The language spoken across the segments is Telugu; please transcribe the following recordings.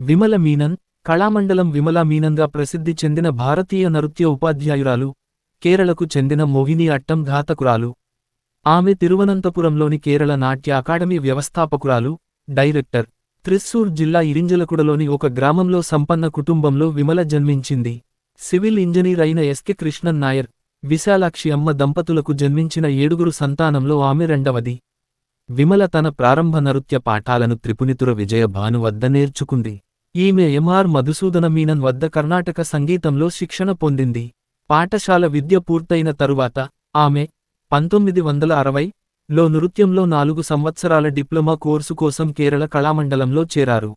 విమల మీనన్ కళామండలం విమల మీనన్గా ప్రసిద్ధి చెందిన భారతీయ నృత్య ఉపాధ్యాయురాలు కేరళకు చెందిన మోహిని అట్టం ఘాతకురాలు. ఆమె తిరువనంతపురంలోని కేరళ నాట్య అకాడమీ వ్యవస్థాపకురాలు డైరెక్టర్. త్రిస్సూర్ జిల్లా ఇరింజలకుడలోని ఒక గ్రామంలో సంపన్న కుటుంబంలో విమల జన్మించింది. సివిల్ ఇంజనీర్ అయిన ఎస్కె కృష్ణన్ నాయర్ విశాలాక్షి అమ్మ దంపతులకు జన్మించిన ఏడుగురు సంతానంలో ఆమె రెండవది. విమల తన ప్రారంభ నృత్య పాఠాలను త్రిపునితుర విజయ భాను వద్ద నేర్చుకుంది. ఈమె ఎంఆర్ మధుసూదన మీనన్ వద్ద కర్ణాటక సంగీతంలో శిక్షణ పొందింది. పాఠశాల విద్య పూర్తయిన తరువాత ఆమె పంతొమ్మిది వందల అరవై లో నృత్యంలో నాలుగు సంవత్సరాల డిప్లొమా కోర్సు కోసం కేరళ కళామండలంలో చేరారు.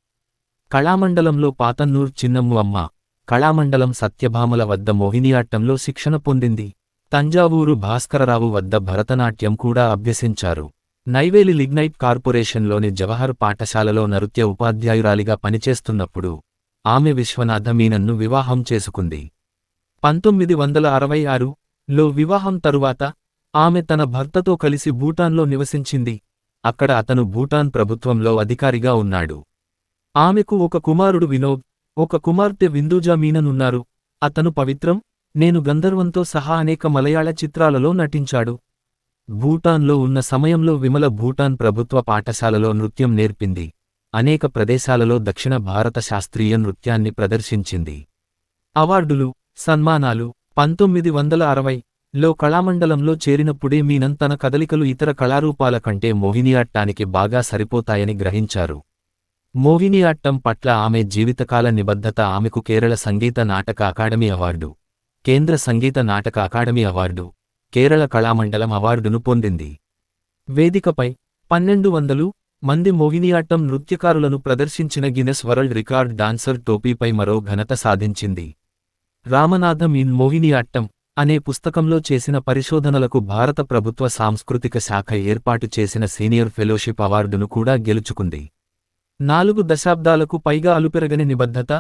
కళామండలంలో పాతన్నూర్ చిన్నమ్ము అమ్మ కళామండలం సత్యభామల వద్ద మోహినియాట్టంలో శిక్షణ పొందింది. తంజావూరు భాస్కరరావు వద్ద భరతనాట్యం కూడా అభ్యసించారు. నైవేలి లిగ్నైట్ కార్పొరేషన్లోని జవహర్ పాఠశాలలో నృత్య ఉపాధ్యాయురాలిగా పనిచేస్తున్నప్పుడు ఆమె విశ్వనాథ మీనన్ను వివాహం చేసుకుంది. పంతొమ్మిది వందల అరవై ఆరులో వివాహం తరువాత ఆమె తన భర్తతో కలిసి భూటాన్లో నివసించింది. అక్కడ అతను భూటాన్ ప్రభుత్వంలో అధికారిగా ఉన్నాడు. ఆమెకు ఒక కుమారుడు వినోద్ ఒక కుమార్తె విందూజా మీననున్నారు. అతను పవిత్రం నేను గంధర్వంతో సహా అనేక మలయాళ చిత్రాలలో నటించాడు. భూటాన్లో ఉన్న సమయంలో విమల భూటాన్ ప్రభుత్వ పాఠశాలలో నృత్యం నేర్పింది. అనేక ప్రదేశాలలో దక్షిణ భారత శాస్త్రీయ నృత్యాన్ని ప్రదర్శించింది. అవార్డులు సన్మానాలు పంతొమ్మిది వందల అరవై లో కళామండలంలో చేరినప్పుడే మీనన్ తన కదలికలు ఇతర కళారూపాల కంటే మోహినియాట్టానికి బాగా సరిపోతాయని గ్రహించారు. మోహినియాట్టం పట్ల ఆమె జీవితకాల నిబద్ధత ఆమెకు కేరళ సంగీత నాటక అకాడమీ అవార్డు కేంద్ర సంగీత నాటక అకాడమీ అవార్డు కేరళ కళామండలం అవార్డును పొందింది. వేదికపై పన్నెండు వందలు మంది మోహినియాట్టం నృత్యకారులను ప్రదర్శించిన గినెస్ వరల్డ్ రికార్డ్ డాన్సర్ టోపీపై మరో ఘనత సాధించింది. రామనాథం ఇన్ మోహినియాట్టం అనే పుస్తకంలో చేసిన పరిశోధనలకు భారత ప్రభుత్వ సాంస్కృతిక శాఖ ఏర్పాటు చేసిన సీనియర్ ఫెలోషిప్ అవార్డును కూడా గెలుచుకుంది. నాలుగు దశాబ్దాలకు పైగా అలుపెరగని నిబద్ధత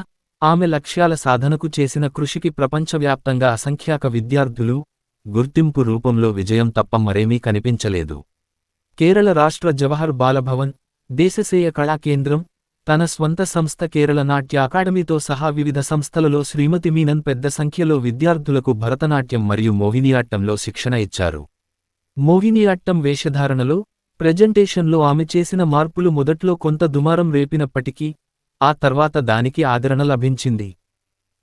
ఆమె లక్ష్యాల సాధనకు చేసిన కృషికి ప్రపంచవ్యాప్తంగా అసంఖ్యాక విద్యార్థులు గుర్తింపు రూపంలో విజయం తప్ప మరేమీ కనిపించలేదు. కేరళ రాష్ట్ర జవహర్ బాలభవన్ దేశసేయ కళా కేంద్రం తన స్వంత సంస్థ కేరళ నాట్య అకాడమీతో సహా వివిధ సంస్థలలో శ్రీమతి మీనన్ పెద్ద సంఖ్యలో విద్యార్థులకు భరతనాట్యం మరియు మోహినియాట్టంలో శిక్షణ ఇచ్చారు. మోహినియాట్టం వేషధారణలో ప్రెజెంటేషన్లో ఆమె చేసిన మార్పులు మొదట్లో కొంత దుమారం రేపినప్పటికీ ఆ తర్వాత దానికి ఆదరణ లభించింది.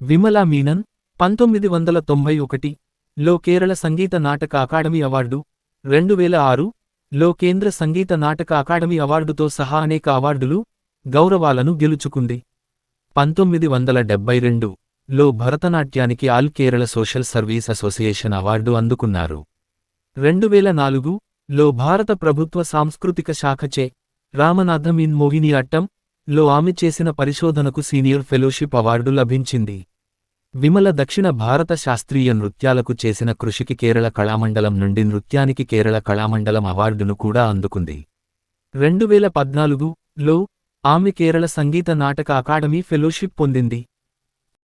విమలా మీనన్ పంతొమ్మిది వందల తొంభై ఒకటి లో కేరళ సంగీత నాటక అకాడమీ అవార్డు రెండు వేల ఆరు లో కేంద్ర సంగీత నాటక అకాడమీ అవార్డుతో సహా అనేక అవార్డులు గౌరవాలను గెలుచుకుంది. పంతొమ్మిది వందల డెబ్బై రెండు లో భరతనాట్యానికి all Kerala social service association award అందుకున్నారు. రెండు వేల నాలుగు లో భారత ప్రభుత్వ సాంస్కృతిక శాఖచే రామనాథం ఇన్ మోహిని అట్టం లో ఆమె చేసిన పరిశోధనకు సీనియర్ ఫెలోషిప్ అవార్డు లభించింది. విమల దక్షిణ భారత శాస్త్రీయ నృత్యాలకు చేసిన కృషికి కేరళ కళామండలం నుండి నృత్యానికి కేరళ కళామండలం అవార్డును కూడా అందుకుంది. రెండు వేల పద్నాలుగు లో ఆమె కేరళ సంగీత నాటక అకాడమీ ఫెలోషిప్ పొందింది.